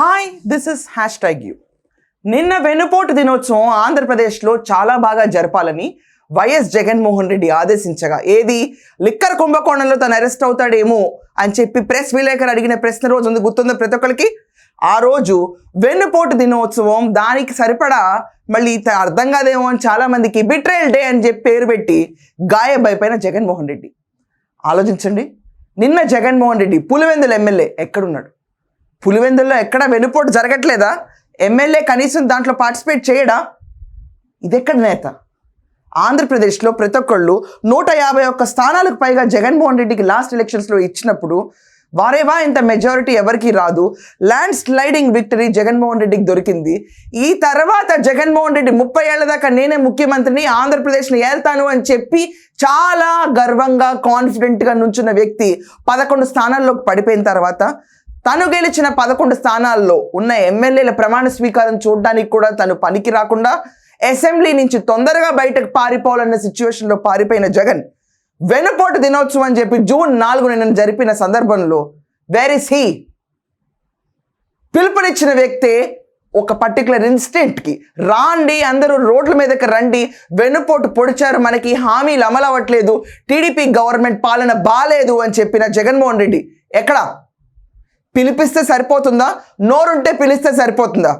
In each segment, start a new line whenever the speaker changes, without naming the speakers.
Hi this is hashtag you నిన్న వెనుపోటు దినోత్సవం ఆంధ్రప్రదేశ్లో చాలా బాగా జరపాలని వైఎస్ జగన్మోహన్ రెడ్డి ఆదేశించగా ఏది? లిక్కర్ కుంభకోణంలో తను అరెస్ట్ అవుతాడేమో అని చెప్పి ప్రెస్ విలేకరు అడిగిన ప్రశ్న రోజు ఉంది గుర్తుందో ప్రతి ఒక్కరికి? ఆ రోజు వెన్నుపోటు దినోత్సవం దానికి సరిపడా మళ్ళీ అర్థం కాదేమో అని చాలామందికి బిట్రేల్ డే అని చెప్పి పేరు పెట్టి గాయబైపోయిన జగన్మోహన్ రెడ్డి. ఆలోచించండి. నిన్న జగన్మోహన్ రెడ్డి పులివెందుల ఎమ్మెల్యే ఎక్కడున్నాడు? పులివెందుల్లో ఎక్కడ వెనుపోటు జరగట్లేదా? ఎమ్మెల్యే కనీసం దాంట్లో పార్టిసిపేట్ చేయడా? ఇదెక్కడ నేత? ఆంధ్రప్రదేశ్లో ప్రతి ఒక్కళ్ళు నూట యాభై ఒక్క స్థానాలకు పైగా జగన్మోహన్ రెడ్డికి లాస్ట్ ఎలక్షన్స్లో ఇచ్చినప్పుడు వారేవా ఇంత మెజారిటీ ఎవరికి రాదు. ల్యాండ్ స్లైడింగ్ విక్టరీ జగన్మోహన్ రెడ్డికి దొరికింది. ఈ తర్వాత జగన్మోహన్ రెడ్డి ముప్పై ఏళ్ళ దాకా నేనే ముఖ్యమంత్రిని ఆంధ్రప్రదేశ్ని ఏల్తాను అని చెప్పి చాలా గర్వంగా కాన్ఫిడెంట్గా నుంచున్న వ్యక్తి పదకొండు స్థానాల్లోకి పడిపోయిన తర్వాత తను గెలిచిన పదకొండు స్థానాల్లో ఉన్న ఎమ్మెల్యేల ప్రమాణ స్వీకారం చూడడానికి కూడా తను పనికి రాకుండా అసెంబ్లీ నుంచి తొందరగా బయటకు పారిపోవాలన్న సిచ్యువేషన్లో పారిపోయిన జగన్ వెనుపోటు దినోత్సవం అని చెప్పి జూన్ నాలుగు నిన్న జరిపిన సందర్భంలో వేర్ ఇస్ హీ పిలుపునిచ్చిన వ్యక్తే ఒక పర్టికులర్ ఇన్స్టెంట్కి రాండి అందరూ రోడ్ల మీదకి రండి వెనుపోటు పొడిచారు మనకి హామీలు అమలవ్వట్లేదు టీడీపీ గవర్నమెంట్ పాలన బాలేదు అని చెప్పిన జగన్మోహన్ రెడ్డి ఎక్కడా? పిలిపిస్తే సరిపోతుందా? నోరుంటే పిలిస్తే సరిపోతుందా?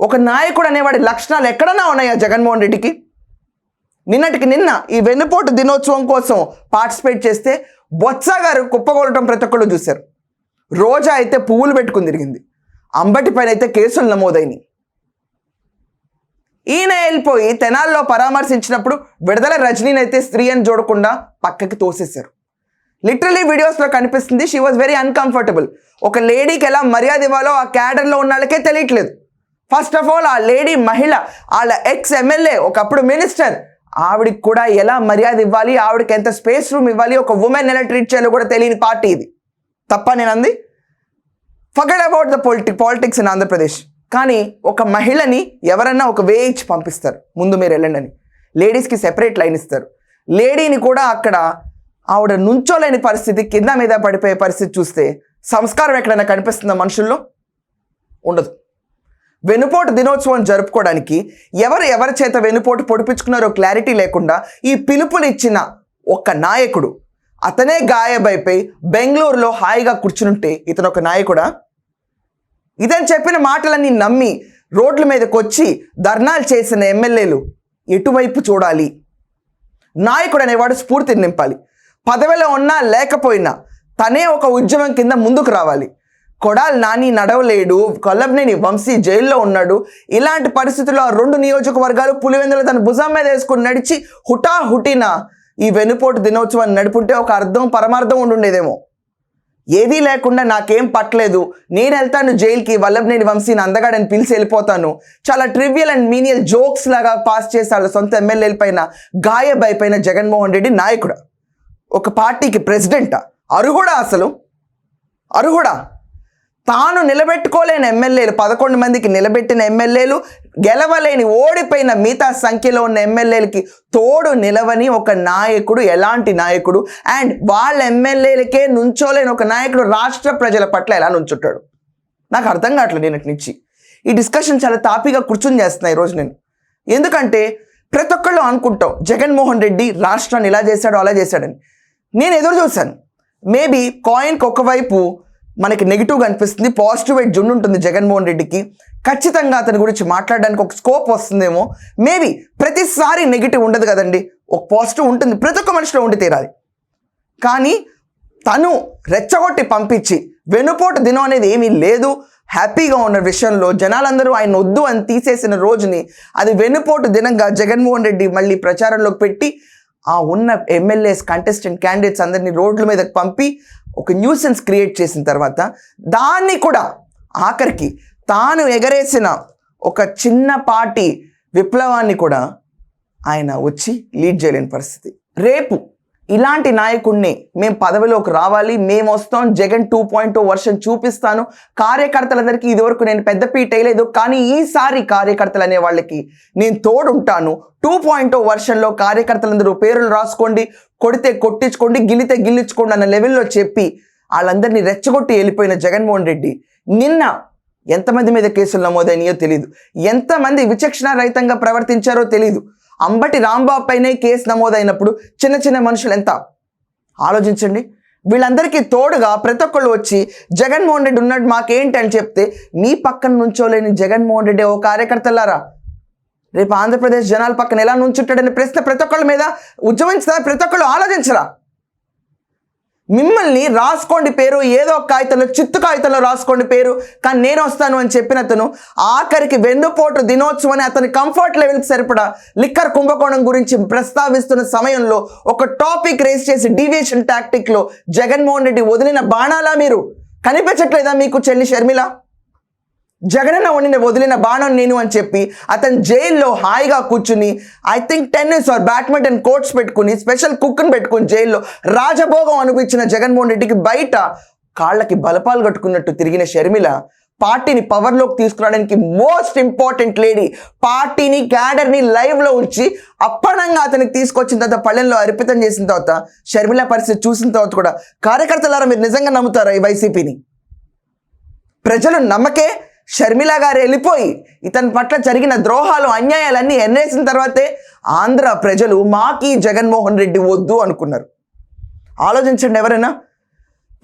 ఒక నాయకుడు అనేవాడి లక్షణాలు ఎక్కడన్నా ఉన్నాయా జగన్మోహన్ రెడ్డికి? నిన్నటికి నిన్న ఈ వెన్నుపోటు దినోత్సవం కోసం పార్టిసిపేట్ చేస్తే బొత్స గారు కుప్పగొలటం ప్రతి ఒక్కళ్ళు చూశారు. రోజా అయితే పువ్వులు పెట్టుకుని తిరిగింది. అంబటి పైన అయితే కేసులు నమోదైనవి ఈయన వెళ్ళిపోయి తెనాల్లో పరామర్శించినప్పుడు విడుదల రజనీని అయితే స్త్రీ అని చూడకుండా పక్కకి తోసేశారు. లిటరలీ వీడియోస్లో కనిపిస్తుంది షీ వాజ్ వెరీ అన్కంఫర్టబుల్ ఒక లేడీకి ఎలా మర్యాద ఇవ్వాలో ఆ క్యాడర్లో ఉన్న వాళ్ళకే తెలియట్లేదు. ఫస్ట్ ఆఫ్ ఆల్ ఆ లేడీ మహిళ వాళ్ళ ఎక్స్ ఎమ్మెల్యే ఒకప్పుడు మినిస్టర్ ఆవిడకి కూడా ఎలా మర్యాద ఇవ్వాలి ఆవిడకి ఎంత స్పేస్ రూమ్ ఇవ్వాలి ఒక ఉమెన్ ఎలా ట్రీట్ చేయాలో కూడా తెలియని పార్టీ ఇది. తప్ప నేను అంది? Forget about the politic politics in Andhra Pradesh కానీ ఒక మహిళని ఎవరన్నా ఒక వే ఇచ్చి పంపిస్తారు. ముందు మీరు వెళ్ళండి అని. లేడీస్కి సెపరేట్ లైన్ ఇస్తారు. లేడీని కూడా అక్కడ ఆవిడ నుంచోలేని పరిస్థితి కింద మీద పడిపోయే పరిస్థితి చూస్తే సంస్కారం ఎక్కడైనా కనిపిస్తుందా మనుషుల్లో? ఉండదు. వెనుపోటు దినోత్సవం జరుపుకోవడానికి ఎవరు ఎవరి చేత వెనుపోటు పొడిపించుకున్నారో క్లారిటీ లేకుండా ఈ పిలుపులు ఇచ్చిన ఒక నాయకుడు అతనే గాయబైపోయి బెంగళూరులో హాయిగా కూర్చునుంటే ఇతను ఒక నాయకుడా? ఇతను చెప్పిన మాటలన్నీ నమ్మి రోడ్ల మీదకి వచ్చి ధర్నాలు చేసిన ఎమ్మెల్యేలు ఎటువైపు చూడాలి? నాయకుడు అనేవాడు స్ఫూర్తిని నింపాలి. పదవిలో ఉన్నా లేకపోయినా తనే ఒక ఉద్యమం కింద ముందుకు రావాలి. కొడాలి నాని నడవలేడు కొల్లబ్నేని వంశీ జైల్లో ఉన్నాడు. ఇలాంటి పరిస్థితుల్లో ఆ రెండు నియోజకవర్గాలు పులివెందులు తన భుజం మీద వేసుకుని నడిచి హుటా హుటిన ఈ వెనుపోటు దినోత్సవాన్ని నడుపుంటే ఒక అర్థం పరమార్థం ఉండుండేదేమో. ఏదీ లేకుండా నాకేం పట్టలేదు. నేను వెళ్తాను జైలుకి వల్లభనేని వంశీని అందగాడని పిలిచి వెళ్ళిపోతాను. చాలా ట్రివియల్ అండ్ మీనియల్ జోక్స్ లాగా పాస్ చేశాడు సొంత ఎమ్మెల్యేల పైన గాయబైపోయిన జగన్మోహన్ రెడ్డి నాయకుడు? ఒక పార్టీకి ప్రెసిడెంటా? అర్హుడా అసలు? అర్హుడా? తాను నిలబెట్టుకోలేని ఎమ్మెల్యేలు పదకొండు మందికి నిలబెట్టిన ఎమ్మెల్యేలు గెలవలేని ఓడిపోయిన మిగతా సంఖ్యలో ఉన్న ఎమ్మెల్యేలకి తోడు నిలవని ఒక నాయకుడు ఎలాంటి నాయకుడు? అండ్ వాళ్ళ ఎమ్మెల్యేలకే నుంచోలేని ఒక నాయకుడు రాష్ట్ర ప్రజల పట్ల ఎలా నుంచుంటాడు? నాకు అర్థం కావట్లేదు నేను నుంచి. ఈ డిస్కషన్ చాలా తాపీగా కూర్చుని చేస్తున్నాయి ఈరోజు నేను. ఎందుకంటే ప్రతి ఒక్కళ్ళు అనుకుంటాం జగన్మోహన్ రెడ్డి రాష్ట్రాన్ని ఇలా చేశాడు అలా చేశాడని. నేను ఎదురు చూశాను. మేబీ కాయిన్కి ఒకవైపు మనకి నెగిటివ్గా అనిపిస్తుంది పాజిటివ్ వైట్ జున్ను ఉంటుంది జగన్మోహన్ రెడ్డికి. ఖచ్చితంగా అతని గురించి మాట్లాడడానికి ఒక స్కోప్ వస్తుందేమో. మేబీ ప్రతిసారి నెగిటివ్ ఉండదు కదండి. ఒక పాజిటివ్ ఉంటుంది ప్రతి ఒక్క మనిషిలో ఉండి తీరాలి. కానీ తను రెచ్చగొట్టి పంపించి వెనుపోటు దినం అనేది ఏమీ లేదు. హ్యాపీగా ఉన్న విషయంలో జనాలందరూ ఆయన వద్దు అని తీసేసిన రోజుని అది వెనుపోటు దినంగా జగన్మోహన్ రెడ్డి మళ్ళీ ప్రచారంలోకి పెట్టి ఆ ఉన్న ఎమ్మెల్యేస్ కంటెస్టెంట్ క్యాండిడేట్స్ అందరినీ రోడ్ల మీదకి పంపి ఒక న్యూసెన్స్ క్రియేట్ చేసిన తర్వాత దాన్ని కూడా ఆఖరికి తాను ఎగరేసిన ఒక చిన్నపాటి విప్లవాన్ని కూడా ఆయన వచ్చి లీడ్ చేయలేని పరిస్థితి. రేపు ఇలాంటి నాయకుడిని మేము పదవిలోకి రావాలి మేము వస్తాం జగన్ టూ పాయింట్ వర్షన్ చూపిస్తాను. కార్యకర్తలందరికీ ఇదివరకు నేను పెద్ద అయ్యలేదు వేయలేదు కానీ ఈసారి కార్యకర్తలు అనే వాళ్ళకి నేను తోడుంటాను. టూ పాయింట్ వర్షన్లో కార్యకర్తలందరూ పేర్లు రాసుకోండి కొడితే కొట్టించుకోండి గిల్లితే గిల్లించుకోండి అన్న లెవెల్లో చెప్పి వాళ్ళందరినీ రెచ్చగొట్టి వెళ్ళిపోయిన జగన్మోహన్ రెడ్డి. నిన్న ఎంతమంది మీద కేసులు నమోదైనాయో తెలియదు ఎంతమంది విచక్షణ రహితంగా ప్రవర్తించారో తెలియదు అంబటి రాంబాబు పైనే కేసు నమోదైనప్పుడు చిన్న చిన్న మనుషులు ఎంత? ఆలోచించండి. వీళ్ళందరికీ తోడుగా ప్రతి ఒక్కళ్ళు వచ్చి జగన్మోహన్ రెడ్డి ఉన్నాడు మాకేంటి? అని చెప్తే మీ పక్కన నుంచోలేని జగన్మోహన్ రెడ్డి ఓ కార్యకర్తలారా? రేపు ఆంధ్రప్రదేశ్ జనాల పక్కన ఎలా నుంచుంటాడనే ప్రశ్న ప్రతి ఒక్కళ్ళ మీద ఉద్యమించదా ప్రతి ఒక్కళ్ళు ఆలోచించరా? మిమ్మల్ని రాసుకోండి పేరు ఏదో ఒక కాగితంలో చిత్తు కాగితంలో రాసుకోండి పేరు. కానీ నేను వస్తాను అని చెప్పిన అతను ఆఖరికి వెన్నుపోటు దినోత్సవం అని అతని కంఫర్ట్ లెవెల్కి సరిపడా లిక్కర్ కుంభకోణం గురించి ప్రస్తావిస్తున్న సమయంలో ఒక టాపిక్ రేస్ చేసి డీవియేషన్ టాక్టిక్లో జగన్మోహన్ రెడ్డి వదిలిన బాణాలా మీరు? కనిపించట్లేదా మీకు చెల్లి షర్మిల? జగనన్న వండిన వదిలిన బాణం నేను అని చెప్పి అతను జైల్లో హాయిగా కూర్చుని I think tennis or badminton courts పెట్టుకుని స్పెషల్ కుక్ని పెట్టుకుని జైల్లో రాజభోగం అనిపించిన జగన్మోహన్ రెడ్డికి బయట కాళ్ళకి బలపాలు కట్టుకున్నట్టు తిరిగిన షర్మిల పార్టీని పవర్లోకి తీసుకురావడానికి మోస్ట్ ఇంపార్టెంట్ లేడీ పార్టీని క్యాడర్ని లైవ్లో ఉంచి అప్పణంగా అతనికి తీసుకొచ్చిన తర్వాత పళ్ళెంలో అర్పితం చేసిన తర్వాత షర్మిల పరిస్థితి చూసిన తర్వాత కూడా కార్యకర్తలారా మీరు నిజంగా నమ్ముతారా ఈ వైసీపీని? ప్రజలు నమ్మకే షర్మిల గారు వెళ్ళిపోయి ఇతని పట్ల జరిగిన ద్రోహాలు అన్యాయాలన్నీ ఎన్నేసిన తర్వాతే ఆంధ్ర ప్రజలు మాకి జగన్మోహన్ రెడ్డి వద్దు అనుకున్నారు. ఆలోచించండి ఎవరైనా.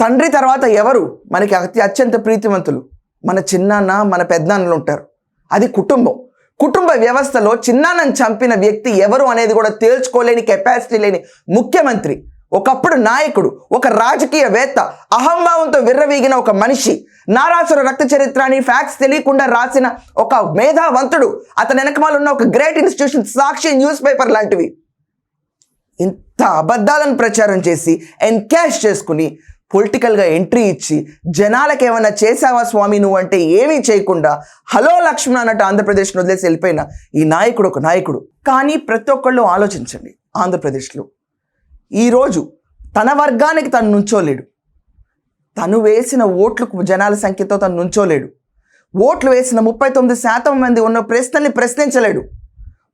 తండ్రి తర్వాత ఎవరు? మనకి అతి అత్యంత ప్రీతివంతులు. మన చిన్నాన్న మన పెద్దనాన్నలు ఉంటారు. అది కుటుంబం. కుటుంబ వ్యవస్థలో చిన్నాన్నని చంపిన వ్యక్తి ఎవరు అనేది కూడా తేల్చుకోలేని కెపాసిటీ లేని ముఖ్యమంత్రి. ఒకప్పుడు నాయకుడు ఒక రాజకీయవేత్త అహంభావంతో విర్రవీగిన ఒక మనిషి నారాసుర రక్త చరిత్రని ఫ్యాక్ట్స్ తెలియకుండా రాసిన ఒక మేధావంతుడు అతని వెనకమాల ఉన్న ఒక great institution Sakshi news paper లాంటివి. ఇంత అబద్ధాలను ప్రచారం చేసి ఎన్కాష్ చేసుకుని పొలిటికల్గా ఎంట్రీ ఇచ్చి జనాలకు ఏమైనా చేసావా స్వామి నువ్వు అంటే ఏమీ చేయకుండా హలో లక్ష్మణ అన్నట్టు ఆంధ్రప్రదేశ్ను వదిలేసి వెళ్ళిపోయిన ఈ నాయకుడు ఒక నాయకుడు. కానీ ప్రతి ఒక్కళ్ళు ఆలోచించండి ఆంధ్రప్రదేశ్లో ఈరోజు తన వర్గానికి తను నుంచోలేడు. తను వేసిన ఓట్లకు జనాల సంఖ్యతో తను నుంచోలేడు. ఓట్లు వేసిన ముప్పై తొమ్మిది శాతం మంది ఉన్న ప్రశ్నల్ని ప్రశ్నించలేడు.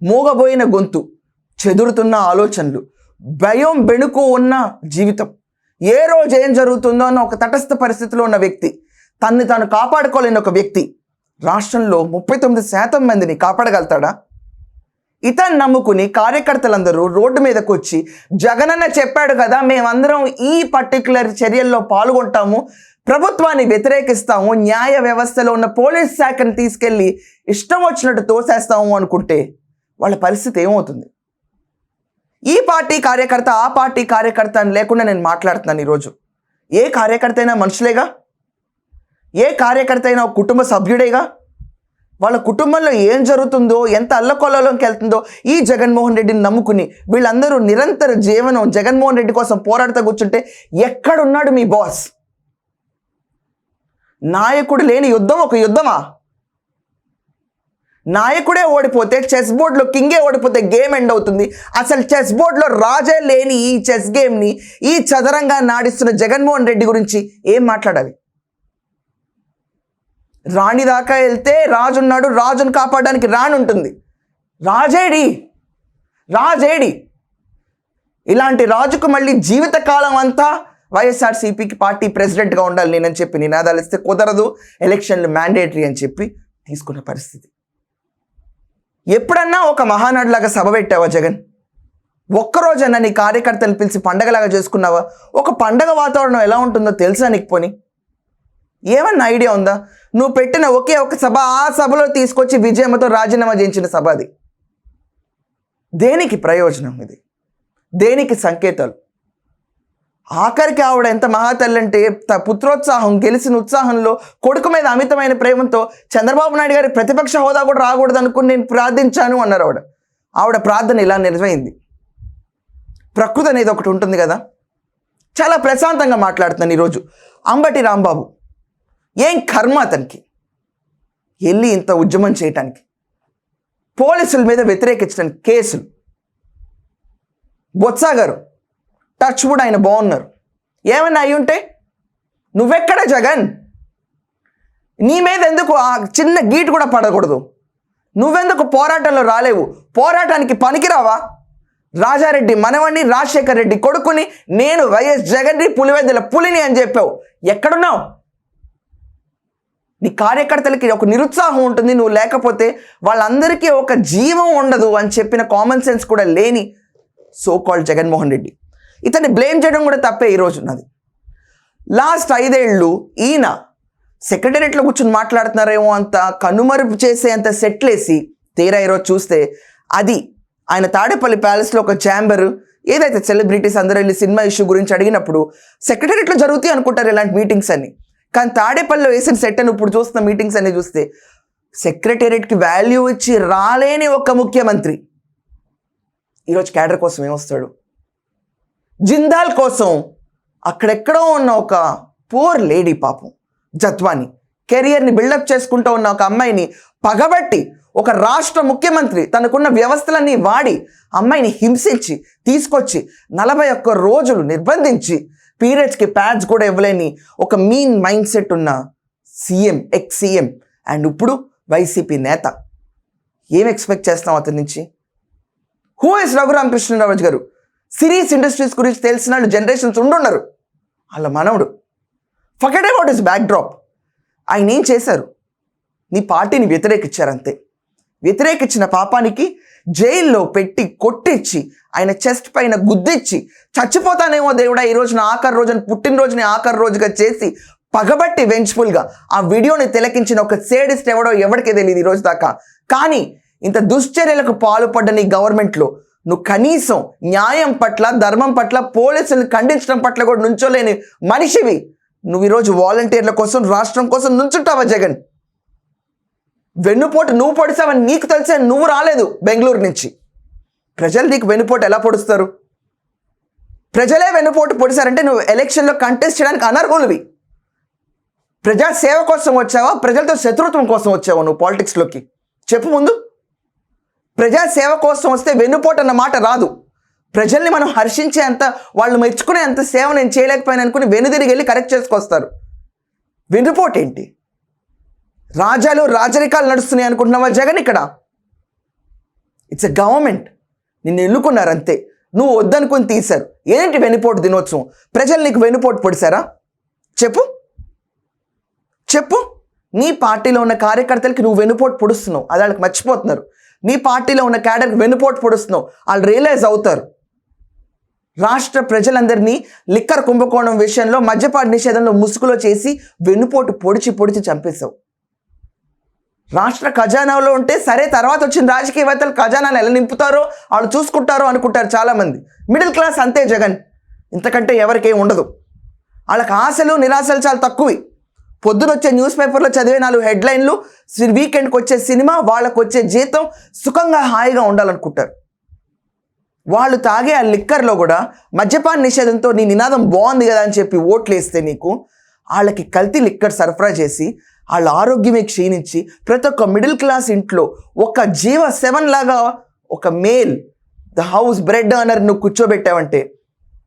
మూగబోయిన గొంతు చెదురుతున్న ఆలోచనలు భయం బెణుకు ఉన్న జీవితం. ఏ రోజు ఏం జరుగుతుందో అన్న ఒక తటస్థ పరిస్థితిలో ఉన్న వ్యక్తి తన్ని తాను కాపాడుకోలేని ఒక వ్యక్తి రాష్ట్రంలో ముప్పై తొమ్మిది శాతం మందిని కాపాడగలుగుతాడా? ఇతను నమ్ముకుని కార్యకర్తలందరూ రోడ్డు మీదకు వచ్చి జగనన్న చెప్పాడు కదా మేమందరం ఈ పర్టికులర్ చర్యల్లో పాల్గొంటాము ప్రభుత్వాన్ని వ్యతిరేకిస్తాము న్యాయ వ్యవస్థలో ఉన్న పోలీస్ శాఖను తీసుకెళ్ళి ఇష్టం వచ్చినట్టు తోసేస్తాము అనుకుంటే వాళ్ళ పరిస్థితి ఏమవుతుంది? ఈ పార్టీ కార్యకర్త ఆ పార్టీ కార్యకర్త అని లేకుండా నేను మాట్లాడుతున్నాను ఈరోజు. ఏ కార్యకర్త అయినా మనుషులేగా? ఏ కార్యకర్త అయినా కుటుంబ సభ్యుడేగా? వాళ్ళ కుటుంబంలో ఏం జరుగుతుందో ఎంత అల్లకొల్లలోకి వెళ్తుందో ఈ జగన్మోహన్ రెడ్డిని నమ్ముకుని వీళ్ళందరూ నిరంతర జీవనం జగన్మోహన్ రెడ్డి కోసం పోరాడుతూ కూర్చుంటే ఎక్కడున్నాడు మీ బాస్? నాయకుడు లేని యుద్ధం ఒక యుద్ధమా? నాయకుడే ఓడిపోతే చెస్ బోర్డులో కింగే ఓడిపోతే గేమ్ ఎండ్ అవుతుంది. అసలు చెస్ బోర్డులో రాజే లేని ఈ చెస్ గేమ్ని ఈ చదరంగా నాడిస్తున్న జగన్మోహన్ రెడ్డి గురించి ఏం మాట్లాడాలి? రాణి దాకా వెళ్తే రాజు ఉన్నాడు రాజును కాపాడడానికి రాణి ఉంటుంది. రాజేడి రాజేడి. ఇలాంటి రాజుకు మళ్ళీ జీవితకాలం అంతా వైఎస్ఆర్సీపీకి పార్టీ ప్రెసిడెంట్గా ఉండాలి నేనని చెప్పి నినాదాలు ఇస్తే కుదరదు ఎలక్షన్లు మ్యాండేటరీ అని చెప్పి తీసుకున్న పరిస్థితి. ఎప్పుడన్నా ఒక మహానాడులాగా సభ పెట్టావా జగన్? ఒక్కరోజన్నా నీ కార్యకర్తలు పిలిచి పండగలాగా చేసుకున్నావా? ఒక పండగ వాతావరణం ఎలా ఉంటుందో తెలుసా నీకు పోని? ఏమన్నా ఐడియా ఉందా? నువ్వు పెట్టిన ఒకే ఒక సభ ఆ సభలో తీసుకొచ్చి విజయమ్మతో రాజీనామా చేయించిన సభ అది. దేనికి ప్రయోజనం ఇది? దేనికి సంకేతాలు? ఆఖరికి ఆవిడ ఎంత మహాతల్లి అంటే త- పుత్రోత్సాహం గెలిచిన ఉత్సాహంలో కొడుకు మీద అమితమైన ప్రేమతో చంద్రబాబు నాయుడు గారి ప్రతిపక్ష హోదా కూడా రాకూడదు అనుకుని నేను ప్రార్థించాను అన్నారు ఆవిడ. ఆవిడ ప్రార్థన ఇలా నిజమైంది ప్రకృతి అనేది ఒకటి ఉంటుంది కదా? చాలా ప్రశాంతంగా మాట్లాడుతున్నాను ఈరోజు. అంబటి రాంబాబు. ఏం కర్మ అతనికి? వెళ్ళి ఇంత ఉద్యమం చేయటానికి? పోలీసుల మీద వ్యతిరేకించడానికి కేసులు? బొత్సా గారు టచ్ కూడా ఆయన బాగున్నారు. ఏమన్నా అయి ఉంటే? నువ్వెక్కడ జగన్? నీ మీద ఎందుకు ఆ చిన్న గీటు కూడా పడకూడదు? నువ్వెందుకు పోరాటంలో రాలేవు? పోరాటానికి పనికిరావా? రాజారెడ్డి మనవణ్ణి రాజశేఖర్ రెడ్డి కొడుకుని నేను వైఎస్ జగన్ పులివెందుల పులిని అని చెప్పావు. ఎక్కడున్నావు? నీ కార్యకర్తలకి ఒక నిరుత్సాహం ఉంటుంది నువ్వు లేకపోతే వాళ్ళందరికీ ఒక జీవం ఉండదు అని చెప్పిన కామన్ సెన్స్ కూడా లేని సో కాల్డ్ జగన్మోహన్ రెడ్డి. ఇతన్ని బ్లేమ్ చేయడం కూడా తప్పే ఈరోజు ఉన్నది. లాస్ట్ ఐదేళ్ళు ఈయన సెక్రటేరియట్లో కూర్చొని మాట్లాడుతున్నారేమో అంత కనుమరుపు చేసే అంత సెట్లేసి తీరా ఈరోజు చూస్తే అది ఆయన తాడేపల్లి ప్యాలెస్లో ఒక ఛాంబర్ ఏదైతే సెలబ్రిటీస్ అందరూ వెళ్ళి సినిమా ఇష్యూ గురించి అడిగినప్పుడు సెక్రటేరియట్లో జరుగుతాయి అనుకుంటారు ఇలాంటి మీటింగ్స్ అని కానీ తాడేపల్లిలో వేసిన సెట్ అని ఇప్పుడు చూస్తున్న మీటింగ్స్ అన్ని చూస్తే సెక్రటేరియట్కి వాల్యూ ఇచ్చి రాలేని ఒక ముఖ్యమంత్రి. ఈరోజు క్యాడర్ కోసం ఏమొస్తాడు? జిందాల్ కోసం అక్కడెక్కడో ఉన్న ఒక పూర్ లేడీ పాపం జత్వాని కెరియర్ని బిల్డప్ చేసుకుంటూ ఉన్న ఒక అమ్మాయిని పగబట్టి ఒక రాష్ట్ర ముఖ్యమంత్రి తనకున్న వ్యవస్థలన్నీ వాడి అమ్మాయిని హింసించి తీసుకొచ్చి నలభై ఒక్క రోజులు నిర్బంధించి పీరియడ్స్కి ప్యాడ్స్ కూడా ఇవ్వలేని ఒక మీన్ మైండ్ సెట్ ఉన్న సీఎం ఎక్స్ సీఎం అండ్ ఇప్పుడు వైసీపీ నేత. ఏం ఎక్స్పెక్ట్ చేస్తాం అతని నుంచి? హూ ఇస్ రఘురామకృష్ణరావు గారు? సిరీస్ ఇండస్ట్రీస్ గురించి తెలిసిన వాళ్ళు జనరేషన్స్ ఉండున్నారు. వాళ్ళ మనవడు. Forget about his backdrop ఆయన ఏం చేశారు? నీ పార్టీని వ్యతిరేకించారు అంతే. వ్యతిరేకించిన పాపానికి జైల్లో పెట్టి కొట్టించి ఆయన చెస్ట్ పైన గుద్దిచ్చి చచ్చిపోతానేమో దేవుడా ఈ రోజున ఆఖరి రోజున పుట్టినరోజుని ఆఖరి రోజుగా చేసి పగబట్టి వెంచ్ఫుల్గా ఆ వీడియోని తిలకించిన ఒక సేడిస్ట్ ఎవడో ఎవరికి తెలియదు ఈ రోజు దాకా. కానీ ఇంత దుశ్చర్యలకు పాల్పడ్డ నీ గవర్నమెంట్లో నువ్వు కనీసం న్యాయం పట్ల ధర్మం పట్ల పోలీసులను ఖండించడం పట్ల కూడా నుంచోలేని మనిషివి నువ్వు ఈరోజు వాలంటీర్ల కోసం రాష్ట్రం కోసం నుంచుంటావా జగన్? వెన్నుపోటు నువ్వు పొడిసావని నీకు తెలిసే నువ్వు రాలేదు బెంగళూరు నుంచి. ప్రజలు నీకు వెనుపోటు ఎలా పొడుస్తారు? ప్రజలే వెన్నుపోటు పొడిచారంటే నువ్వు ఎలక్షన్లో కంటెస్ట్ చేయడానికి అనర్హులువి. ప్రజా సేవ కోసం వచ్చావా? ప్రజలతో శత్రుత్వం కోసం వచ్చావా నువ్వు పాలిటిక్స్లోకి చెప్పు ముందు. ప్రజా సేవ కోసం వస్తే వెన్నుపోటు అన్న మాట రాదు. ప్రజల్ని మనం హర్షించే అంత వాళ్ళు మెచ్చుకునే అంత సేవ నేను చేయలేకపోయాను అనుకుని వెనుదిరిగి వెళ్ళి కరెక్ట్ చేసుకొస్తారు. వెన్నుపోటు ఏంటి? రాజాలు రాజరికాలు నడుస్తున్నాయి అనుకుంటున్నావా జగన్ ఇక్కడ? ఇట్స్ ఎ గవర్నమెంట్ నిన్ను ఎన్నుకున్నారు అంతే నువ్వు వద్దనుకుని తీశారు. ఏంటి వెనుపోటు దినోత్సవం? ప్రజలు నీకు వెనుపోటు పొడిశారా? చెప్పు. చెప్పు. నీ పార్టీలో ఉన్న కార్యకర్తలకి నువ్వు వెనుపోటు పొడుస్తున్నావు. అది వాళ్ళకి మర్చిపోతున్నారు. నీ పార్టీలో ఉన్న క్యాడర్కి వెనుపోటు పొడుస్తున్నావు. వాళ్ళు రియలైజ్ అవుతారు. రాష్ట్ర ప్రజలందరినీ లిక్కర్ కుంభకోణం విషయంలో మద్యపాటు నిషేధంలో ముసుగులో చేసి వెనుపోటు పొడిచి పొడిచి చంపేశావు. రాష్ట్ర ఖజానాలో ఉంటే సరే తర్వాత వచ్చిన రాజకీయవేత్తలు ఖజానాలు ఎలా నింపుతారో వాళ్ళు చూసుకుంటారో అనుకుంటారు చాలామంది. మిడిల్ క్లాస్ అంతే జగన్. ఇంతకంటే ఎవరికేం ఉండదు. వాళ్ళకి ఆశలు నిరాశలు చాలా తక్కువే. పొద్దున వచ్చే న్యూస్ పేపర్లో చదివే నాలుగు హెడ్లైన్లు వీకెండ్కి వచ్చే సినిమా వాళ్ళకు వచ్చే జీతం సుఖంగా హాయిగా ఉండాలనుకుంటారు. వాళ్ళు తాగే ఆ లిక్కర్లో కూడా మద్యపాన నిషేధంతో నీ నినాదం బాగుంది కదా అని చెప్పి ఓట్లు వేస్తే నీకు వాళ్ళకి కల్తీ లిక్కర్ సరఫరా చేసి వాళ్ళ ఆరోగ్యమే క్షీణించి ప్రతి ఒక్క మిడిల్ క్లాస్ ఇంట్లో ఒక జీవ సెవెన్ లాగా ఒక male the house bread earner నువ్వు కూర్చోబెట్టావంటే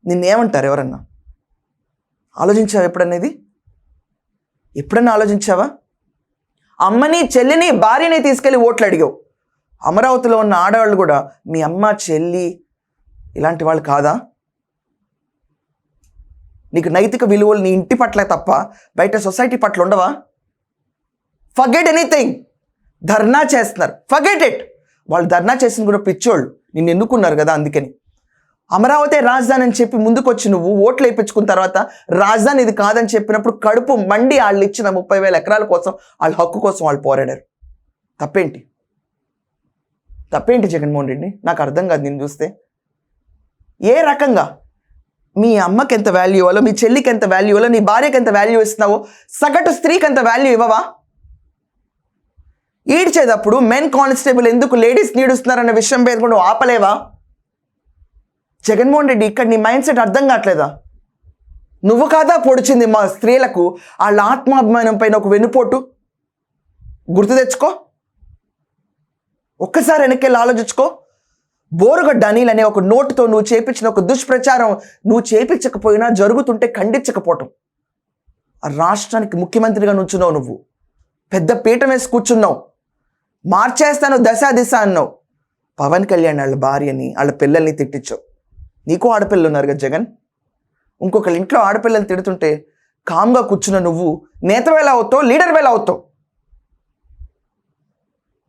నిన్నేమంటారు ఎవరన్నా? ఆలోచించావా ఎప్పుడనేది ఎప్పుడన్నా ఆలోచించావా? అమ్మని చెల్లిని భార్యని తీసుకెళ్ళి ఓట్లు అడిగావు. అమరావతిలో ఉన్న ఆడవాళ్ళు కూడా మీ అమ్మ చెల్లి ఇలాంటి వాళ్ళు కాదా? నీకు నైతిక విలువలు నీ ఇంటి పట్ల తప్ప బయట సొసైటీ పట్ల ఉండవా? ఫగెట్ ఎనీథింగ్ ధర్నా చేస్తున్నారు. ఫగెట్ ఇట్ వాళ్ళు ధర్నా చేసిన కూడా పిచ్చోళ్ళు. నిన్ను ఎన్నుకున్నారు కదా అందుకని. అమరావతి రాజధాని అని చెప్పి ముందుకొచ్చి నువ్వు ఓట్లు వేయించుకున్న తర్వాత రాజధాని ఇది కాదని చెప్పినప్పుడు కడుపు మండి వాళ్ళు ఇచ్చిన ముప్పై వేల ఎకరాల కోసం వాళ్ళ హక్కు కోసం వాళ్ళు పోరాడారు. తప్పేంటి? తప్పేంటి జగన్మోహన్ రెడ్డి నాకు అర్థం కాదు నేను చూస్తే. ఏ రకంగా? మీ అమ్మకి ఎంత వాల్యూ ఇవ్వాలో మీ చెల్లికి ఎంత వాల్యూ ఇవ్వాలో నీ భార్యకి ఎంత వాల్యూ ఇస్తున్నావో సగటు స్త్రీకి ఎంత వాల్యూ ఇవ్వవా? ఈడ్చేటప్పుడు మెన్ కానిస్టేబుల్ ఎందుకు లేడీస్ నీడుస్తున్నారన్న విషయం పేరు కూడా ఆపలేవా? జగన్మోహన్ రెడ్డి ఇక్కడ నీ మైండ్ సెట్ అర్థం కావట్లేదా? నువ్వు కాదా పొడిచింది మా స్త్రీలకు వాళ్ళ ఆత్మాభిమానం పైన ఒక వెన్నుపోటు? గుర్తు తెచ్చుకో. ఒక్కసారి వెనక్కి ఆలోచించుకో. బోరుగడ్డ అనిల్ అనే ఒక నోటుతో నువ్వు చేపించిన ఒక దుష్ప్రచారం నువ్వు చేపించకపోయినా జరుగుతుంటే ఖండించకపోవటం. ఆ రాష్ట్రానికి ముఖ్యమంత్రిగా నుంచున్నావు నువ్వు. పెద్ద పీఠం వేసి కూర్చున్నావు. మార్చేస్తాను దశ దిశ అన్నావు. పవన్ కళ్యాణ్ వాళ్ళ భార్యని వాళ్ళ పిల్లల్ని తిట్టించావు నీకు ఆడపిల్లలు ఉన్నారు కదా జగన్? ఇంకొకళ్ళ ఇంట్లో ఆడపిల్లలు తిడుతుంటే కామ్గా కూర్చున్న నువ్వు నేత వేళ అవుతావు లీడర్ వేళ అవుతావు?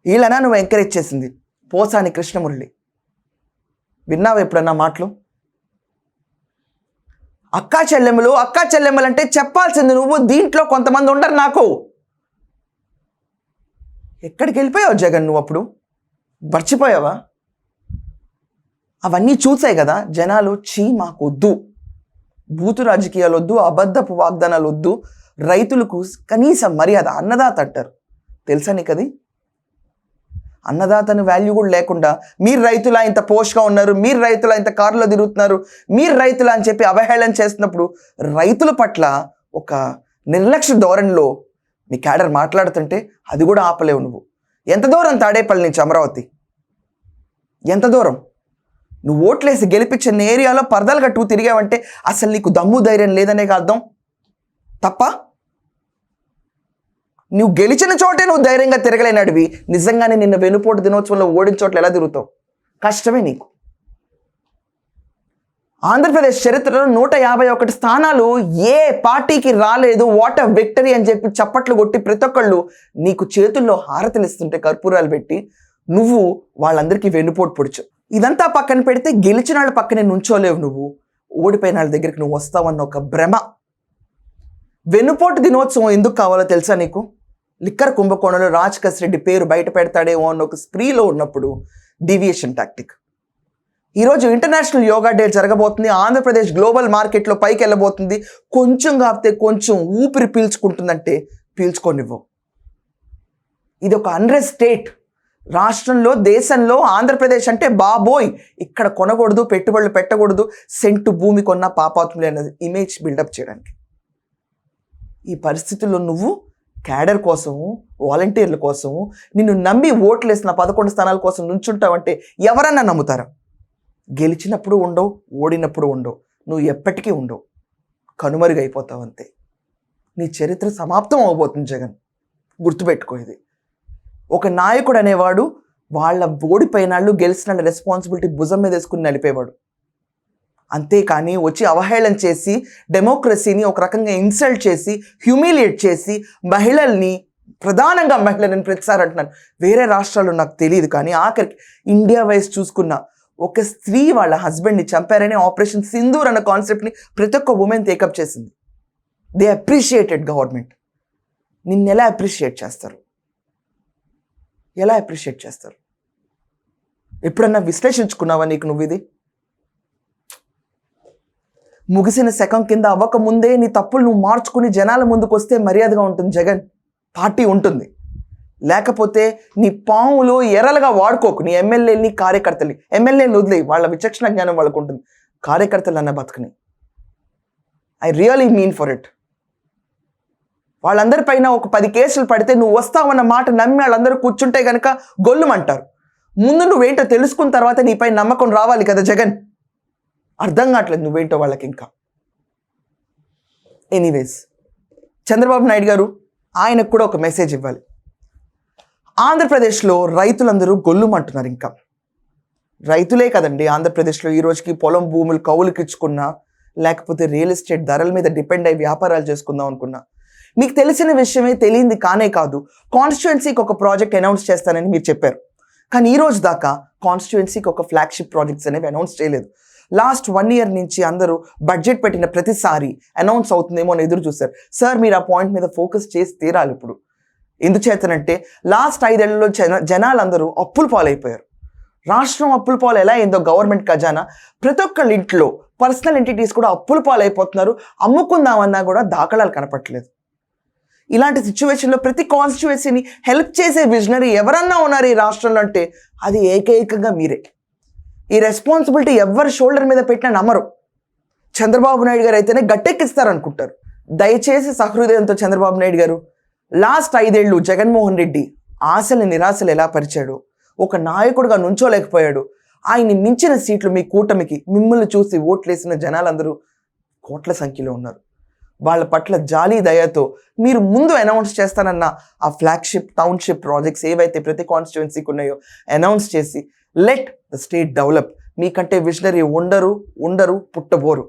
వీళ్ళనా నువ్వు ఎంకరేజ్ చేసింది? పోసాని కృష్ణమురళి. విన్నావు ఎప్పుడన్నా మాటలు? అక్కా చెల్లెములు అక్కా చెల్లెములు అంటే చెప్పాల్సింది నువ్వు దీంట్లో కొంతమంది ఉండరు నాకు. ఎక్కడికి వెళ్ళిపోయావు జగన్ నువ్వు అప్పుడు? మర్చిపోయావా? అవన్నీ చూసాయి కదా జనాలు చీ మాకు వద్దు బూతు రాజకీయాలు వద్దు అబద్ధపు వాగ్దానాలు వద్దు రైతులకు కనీసం మర్యాద అన్నదాత అంటారు. తెలుసా నీకు అది? అన్నదాతను వాల్యూ కూడా లేకుండా మీరు రైతులా ఇంత పోష్గా ఉన్నారు మీరు రైతులా ఇంత కారులో తిరుగుతున్నారు మీరు రైతులా అని చెప్పి అవహేళన చేస్తున్నప్పుడు రైతుల పట్ల ఒక నిర్లక్ష్య ధోరణిలో నీ క్యాడర్ మాట్లాడుతుంటే అది కూడా ఆపలేవు నువ్వు. ఎంత దూరం తాడేపల్లి నుంచి అమరావతి? ఎంత దూరం? నువ్వు ఓట్లేసి గెలిపించిన ఏరియాలో పరదలు కట్టు తిరిగావంటే అసలు నీకు దమ్ము ధైర్యం లేదనే అర్థం? తప్ప? నువ్వు గెలిచిన చోటే నువ్వు ధైర్యంగా తిరగలేనడివి. నిజంగానే నిన్న వెనుపోటు దినోత్సవంలో ఓడిన చోట్ల ఎలా తిరుగుతావు? కష్టమే నీకు. ఆంధ్రప్రదేశ్ చరిత్రలో నూట యాభై ఒకటి స్థానాలు ఏ పార్టీకి రాలేదు. వాట్ అ విక్టరీ అని చెప్పి చప్పట్లు కొట్టి ప్రతి ఒక్కళ్ళు నీకు చేతుల్లో హారతలు ఇస్తుంటే కర్పూరాలు పెట్టి నువ్వు వాళ్ళందరికీ వెన్నుపోటు పొడిచు. ఇదంతా పక్కన పెడితే గెలిచిన వాళ్ళ పక్కనే నుంచోలేవు నువ్వు. ఓడిపోయిన వాళ్ళ దగ్గరికి నువ్వు వస్తావన్న ఒక భ్రమ. వెన్నుపోటు దినోత్సవం ఎందుకు కావాలో తెలుసా నీకు? లిక్కర్ కుంభకోణంలో రాజ్ రెడ్డి పేరు బయట పెడతాడేమో అన్న ఒక స్ప్రీలో ఉన్నప్పుడు డీవియేషన్ టాక్టిక్ ఈరోజు ఇంటర్నేషనల్ యోగా డే జరగబోతుంది. ఆంధ్రప్రదేశ్ గ్లోబల్ మార్కెట్లో పైకి వెళ్ళబోతుంది. కొంచెం కాపితే కొంచెం ఊపిరి పీల్చుకుంటుందంటే పీల్చుకోనివ్వవు ఇది ఒక అన్రెస్ స్టేట్ రాష్ట్రంలో దేశంలో ఆంధ్రప్రదేశ్ అంటే బాబోయ్! ఇక్కడ కొనకూడదు పెట్టుబడులు పెట్టకూడదు సెంటు భూమి కొన్న పాపాత్ములు అనేది ఇమేజ్ బిల్డప్ చేయడానికి. ఈ పరిస్థితుల్లో నువ్వు క్యాడర్ కోసం వాలంటీర్ల కోసం నిన్ను నమ్మి ఓట్లు వేసిన పదకొండు స్థానాల కోసం నుంచుంటావంటే ఎవరన్నా నమ్ముతారా? గెలిచినప్పుడు ఉండవు ఓడినప్పుడు ఉండవు. నువ్వు ఎప్పటికీ ఉండవు. కనుమరుగైపోతావు అంతే. నీ చరిత్ర సమాప్తం అవబోతుంది జగన్. గుర్తుపెట్టుకో ఇది. ఒక నాయకుడు అనేవాడు వాళ్ళ ఓడిపోయిన వాళ్ళు గెలిచిన వాళ్ళ రెస్పాన్సిబిలిటీ భుజం మీద వేసుకుని నడిపేవాడు. అంతేకాని వచ్చి అవహేళన చేసి డెమోక్రసీని ఒక రకంగా ఇన్సల్ట్ చేసి హ్యూమిలియేట్ చేసి మహిళల్ని ప్రధానంగా మహిళలను ప్రతిసారి అంటున్నాను. వేరే రాష్ట్రాల్లో నాకు తెలియదు కానీ ఆఖరికి ఇండియా వైజ్ చూసుకున్న ఒక స్త్రీ వాళ్ళ హస్బెండ్ని చంపారనే ఆపరేషన్ సింధూర్ అన్న కాన్సెప్ట్ని ప్రతి ఒక్క ఉమెన్ టేకప్ చేసింది. దే అప్రిషియేటెడ్ గవర్నమెంట్ నిన్ను ఎలా అప్రిషియేట్ చేస్తారు? ఎలా అప్రిషియేట్ చేస్తారు? ఎప్పుడన్నా విశ్లేషించుకున్నావా నీకు నువ్వు ఇది? ముగిసిన శకం కింద అవ్వక ముందే నీ తప్పులు నువ్వు మార్చుకుని జనాల ముందుకు వస్తే మర్యాదగా ఉంటుంది జగన్. పార్టీ ఉంటుంది. లేకపోతే నీ పాములు ఎర్రలుగా వాడుకోకు. నీ ఎమ్మెల్యేని కార్యకర్తలు ఎమ్మెల్యేని వదిలేయి. వాళ్ళ విచక్షణ జ్ఞానం వాళ్ళకు ఉంటుంది. కార్యకర్తలు అన్న బతుకుని. I really mean for it వాళ్ళందరిపైన ఒక పది కేసులు పడితే నువ్వు వస్తావన్న మాట నమ్మి వాళ్ళందరూ కూర్చుంటే గనక గొల్లుమంటారు. ముందు నువ్వేంటో తెలుసుకున్న తర్వాత నీపై నమ్మకం రావాలి కదా జగన్? అర్థం కావట్లేదు నువ్వేంటో వాళ్ళకి ఇంకా. ఎనీవేస్ చంద్రబాబు నాయుడు గారు ఆయనకు కూడా ఒక మెసేజ్ ఇవ్వాలి. ఆంధ్రప్రదేశ్లో రైతులందరూ గొల్లుమంటున్నారు ఇంకా. రైతులే కదండి ఆంధ్రప్రదేశ్లో ఈ రోజుకి పొలం భూములు కౌలుకి ఇచ్చుకున్నా లేకపోతే రియల్ ఎస్టేట్ ధరల మీద డిపెండ్ అయ్యి వ్యాపారాలు చేసుకుందాం అనుకున్నా. మీకు తెలిసిన విషయమే తెలియంది కానే కాదు కాన్స్టిట్యుయెన్సీకి ఒక ప్రాజెక్ట్ అనౌన్స్ చేస్తానని మీరు చెప్పారు. కానీ ఈ రోజు దాకా కాన్స్టిట్యుయెన్సీకి ఒక ఫ్లాగ్షిప్ ప్రాజెక్ట్స్ అనేవి అనౌన్స్ చేయలేదు. లాస్ట్ వన్ ఇయర్ నుంచి అందరూ బడ్జెట్ పెట్టిన ప్రతిసారి అనౌన్స్ అవుతుందేమో అని ఎదురు చూశారు. సార్ మీరు ఆ పాయింట్ మీద ఫోకస్ చేసి తీరాలి ఇప్పుడు. ఎందుచేతనంటే లాస్ట్ ఐదేళ్ళలో జన జనాలందరూ అప్పుల పాలైపోయారు. రాష్ట్రం అప్పుల పాలు ఎలా అయిందో గవర్నమెంట్ ఖజానా ప్రతి ఒక్కళ్ళ ఇంట్లో పర్సనల్ ఎంటిటీస్ కూడా అప్పుల పాలైపోతున్నారు అమ్ముకుందామన్నా కూడా దాఖలాలు కనపట్లేదు ఇలాంటి సిచ్యువేషన్లో ప్రతి కాన్స్టిట్యువెన్సీని హెల్ప్ చేసే విజనరీ ఎవరన్నా ఉన్నారు ఈ రాష్ట్రంలో అంటే అది ఏకైకంగా మీరే. ఈ రెస్పాన్సిబిలిటీ ఎవరి షోల్డర్ మీద పెట్టినా నమ్మరు. చంద్రబాబు నాయుడు గారు అయితేనే గట్టెక్కిస్తారనుకుంటారు. దయచేసి సహృదయంతో చంద్రబాబు నాయుడు గారు లాస్ట్ ఐదేళ్ళు జగన్మోహన్ రెడ్డి ఆశలు నిరాశలు ఎలా పరిచాడు? ఒక నాయకుడిగా నుంచోలేకపోయాడు. ఆయన్ని మించిన సీట్లు మీ కూటమికి మిమ్మల్ని చూసి ఓట్లేసిన జనాలందరూ కోట్ల సంఖ్యలో ఉన్నారు. వాళ్ళ పట్ల జాలి దయతో మీరు ముందు అనౌన్స్ చేస్తానన్న ఆ ఫ్లాగ్షిప్ టౌన్షిప్ ప్రాజెక్ట్స్ ఏవైతే ప్రతి కాన్స్టిట్యువెన్సీకి ఉన్నాయో అనౌన్స్ చేసి లెట్ ద స్టేట్ డెవలప్. మీకంటే విషనరీ ఉండరు ఉండరు పుట్టబోరు.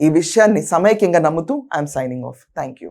ఈ విషయాన్ని సమైక్యంగా నమ్ముతూ I'm signing off. Thank you